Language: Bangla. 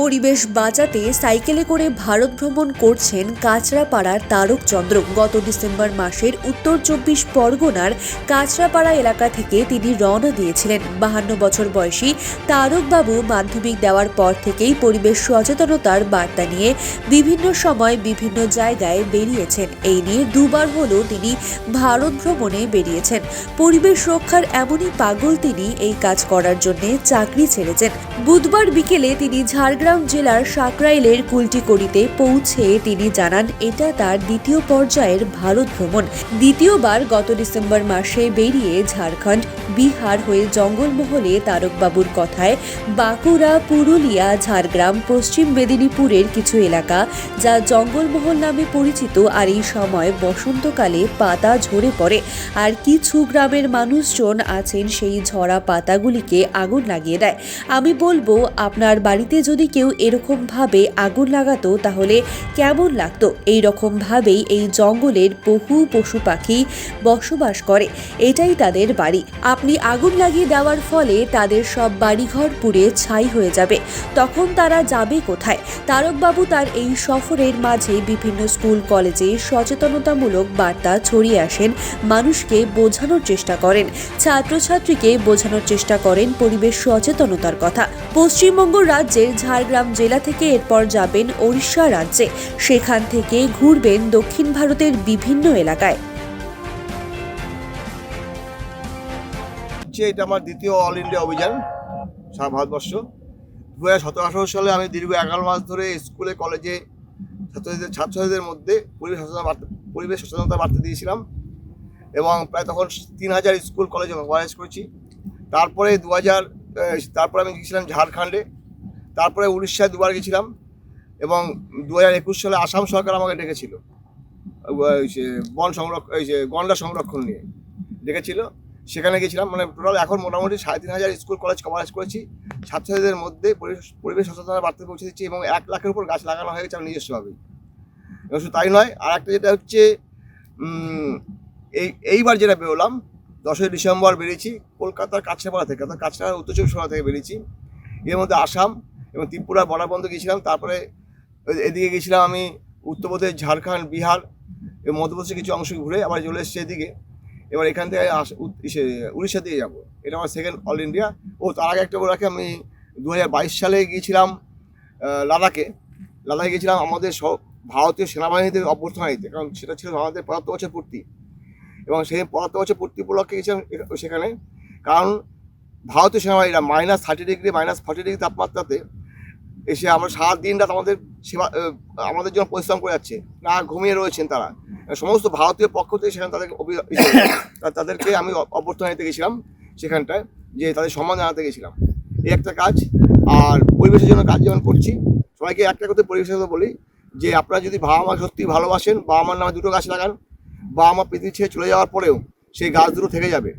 পরিবেশ বাঁচাতে সাইকেলে করে ভারত ভ্রমণ করছেন কাঁচরাপাড়ার তারক চন্দ্র। গত ডিসেম্বর মাসের উত্তর চব্বিশ পরগনার কাঁচরাপাড়া এলাকা থেকে তিনি রওনা দিয়েছিলেন। বাহান্ন বছর বয়সী তারকবাবু মাধ্যমিক দেওয়ার পর থেকেই পরিবেশ সচেতনতার বার্তা নিয়ে বিভিন্ন সময় বিভিন্ন জায়গায় বেরিয়েছেন। এই নিয়ে দুবার হলেও তিনি ভারত ভ্রমণে বেরিয়েছেন। পরিবেশ রক্ষার এমনই পাগল তিনি এই কাজ করার জন্য চাকরি ছেড়েছেন। বুধবার বিকেলে তিনি ঝাড়গ্রাম জেলার সাকরাইলের কুলটিকড়িতে পৌঁছে তিনি জানান, এটা তার দ্বিতীয় পর্যায়ের ভারত ভ্রমণ। দ্বিতীয়বার গত ডিসেম্বর মাসে বেরিয়ে ঝাড়খণ্ড, বিহার হয়ে জঙ্গলমহলে তারকবাবুর কথায় বাঁকুড়া, পুরুলিয়া, ঝাড়গ্রাম, পশ্চিম মেদিনীপুরের কিছু এলাকা যা জঙ্গলমহল নামে পরিচিত আর এই সময় বসন্তকালে পাতা ঝরে পড়ে। আর কিছু গ্রামের মানুষজন আছেন সেই ঝরা পাতাগুলিকে আগুন লাগিয়ে দেয়। আমি বলব, আপনার বাড়িতে যদি কেউ এরকম ভাবে আগুন লাগাতো তাহলে কেমন লাগতো? এই রকম ভাবেই এই জঙ্গলের বহু পশু পাখি বসবাস করে। এটাই তাদের বাড়ি। আপনি আগুন লাগিয়ে দেওয়ার ফলে তাদের সব বাড়িঘর পুড়ে ছাই হয়ে যাবে। তখন তারা যাবে কোথায়? তারকবাবু তার এই সফরের মাঝে বিভিন্ন স্কুল, কলেজে সচেতনতামূলক বার্তা ছড়িয়ে আসেন। মানুষকে বোঝানোর চেষ্টা করেন। ছাত্রছাত্রীকে বোঝানোর চেষ্টা করেন পরিবেশ সচেতনতার কথা। পশ্চিমবঙ্গ রাজ্যের ঝাড়গ্রাম জেলা থেকে এরপর যাবেন ওড়িশা রাজ্যে। সেখান থেকে ঘুরবেন দক্ষিণ ভারতের বিভিন্ন এলাকায়। এটা আমার দ্বিতীয় অল ইন্ডিয়া অভিযান সারা ভারতবর্ষ। দু হাজার সতেরো সালে আমি দীর্ঘ এগারো মাস ধরে স্কুলে, কলেজে ছাত্রছাত্রীদের ছাত্রছাত্রীদের মধ্যে পরিবেশ সচেতনতা পরিবেশ সচেতনতা বার্তা দিয়েছিলাম এবং প্রায় তখন তিন হাজার স্কুল, কলেজে কভারেজ করেছি। তারপরে দু হাজার তারপরে আমি গিয়েছিলাম ঝাড়খণ্ডে। তারপরে উড়িষ্যায় দুবার গেছিলাম এবং দু হাজার একুশ সালে আসাম সরকার আমাকে ডেকেছিল। বন সংরক্ষণ এই যে গন্ডা সংরক্ষণ নিয়ে ডেকেছিল। সেখানে গেছিলাম মানে টোটাল এখন মোটামুটি সাড়ে তিন হাজার স্কুল কলেজ কভারেজ করেছি। ছাত্রছাত্রীদের মধ্যে পরিবেশ সচেতনতা বার্তা পৌঁছে দিচ্ছি এবং এক লাখের উপর গাছ লাগানো হয়ে গেছে আমার নিজস্বভাবেই এবং শুধু তাই নয় আর একটা যেটা হচ্ছে এই, এইবার যেটা বেরোলাম, দশই ডিসেম্বর বেরিয়েছি, কলকাতার কাছড়াপাড়া থেকে, অর্থাৎ কাছড়া উত্তর চব্বিশ পরগনা থেকে বেরিয়েছি। এর মধ্যে আসাম এবং ত্রিপুরা বর্ডার পর্যন্ত গিয়েছিলাম, তারপরে এদিকে গেছিলাম আমি উত্তরপ্রদেশ ঝাড়খণ্ড, বিহার, এবং মধ্যপ্রদেশের কিছু অংশ ঘুরে আবার চলে এসেছি এদিকে। এবার এখান থেকে আস- উড়িষ্যা দিয়ে যাব। এটা আমার সেকেন্ড অল ইন্ডিয়া ও, তার আগে একটা রাখি, আমি দু হাজার বাইশ সালে গিয়েছিলাম লাদাখে। লাদাখে গিয়েছিলাম আমাদের সব ভারতীয় সেনাবাহিনীতে অভ্যর্থনা দিতে কারণ সেটা ছিল আমাদের পঁচাত্তর বছর পূর্তি। এবং সেই পঁচাত্তর বছর পূর্তি উপলক্ষে গেছিলাম সেখানে। কারণ ভারতীয় সেনাবাহিনীরা minus thirty degree minus forty degree তাপমাত্রাতে এসে আমরা সারা দিন রাত আমাদের সেবা আমাদের জন্য পরিশ্রম করে যাচ্ছে। না ঘুমিয়ে রয়েছেন তারা। সমস্ত ভারতীয় পক্ষ থেকে সেখানে তাদেরকে ইয়ে, তাদেরকে আমি অভ্যর্থনা দিতে গেছিলাম সেখানটায় যে তাদের সম্মান জানাতে গেছিলাম। এই একটা কাজ। আর পরিবেশের জন্য কাজ যেমন করছি সবাইকে একটা কথা পরিবেশের কথা বলি যে আপনারা যদি বাবা মা সত্যি ভালোবাসেন বাবা মার নামে দুটো গাছ লাগান বাবা মা পৃথিবী ছেড়ে চলে যাওয়ার পরেও সেই গাছ দুটো থেকে যাবে।